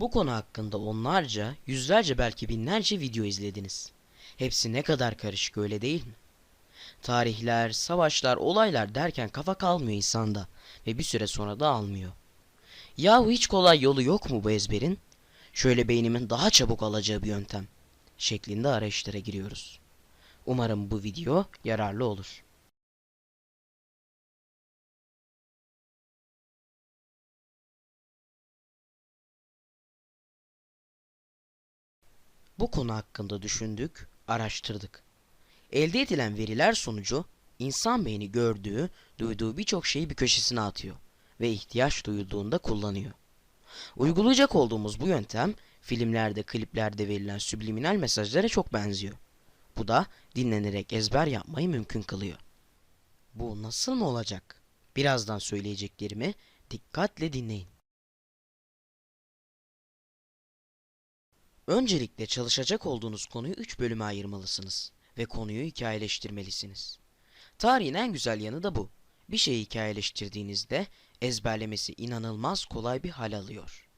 Bu konu hakkında onlarca, yüzlerce belki binlerce video izlediniz. Hepsi ne kadar karışık öyle değil mi? Tarihler, savaşlar, olaylar derken kafa kalmıyor insanda ve bir süre sonra da almıyor. Yahu hiç kolay yolu yok mu bu ezberin? Şöyle beynimin daha çabuk alacağı bir yöntem şeklinde arayışlara giriyoruz. Umarım bu video yararlı olur. Bu konu hakkında düşündük, araştırdık. Elde edilen veriler sonucu insan beyni gördüğü, duyduğu birçok şeyi bir köşesine atıyor ve ihtiyaç duyulduğunda kullanıyor. Uygulayacak olduğumuz bu yöntem filmlerde, kliplerde verilen subliminal mesajlara çok benziyor. Bu da dinlenerek ezber yapmayı mümkün kılıyor. Bu nasıl mı olacak? Birazdan söyleyeceklerimi dikkatle dinleyin. Öncelikle çalışacak olduğunuz konuyu 3 bölüme ayırmalısınız ve konuyu hikayeleştirmelisiniz. Tarihin en güzel yanı da bu. Bir şeyi hikayeleştirdiğinizde ezberlemesi inanılmaz kolay bir hal alıyor.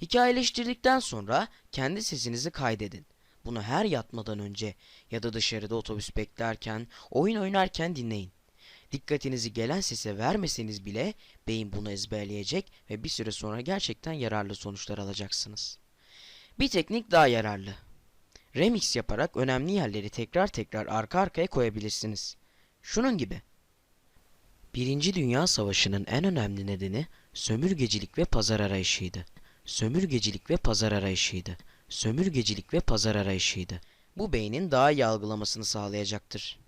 Hikayeleştirdikten sonra kendi sesinizi kaydedin. Bunu her yatmadan önce ya da dışarıda otobüs beklerken, oyun oynarken dinleyin. Dikkatinizi gelen sese vermeseniz bile beyin bunu ezberleyecek ve bir süre sonra gerçekten yararlı sonuçlar alacaksınız. Bir teknik daha yararlı. Remix yaparak önemli yerleri tekrar tekrar arka arkaya koyabilirsiniz. Şunun gibi. Birinci Dünya Savaşı'nın en önemli nedeni sömürgecilik ve pazar arayışıydı. Sömürgecilik ve pazar arayışıydı. Sömürgecilik ve pazar arayışıydı. Bu beynin daha iyi algılamasını sağlayacaktır.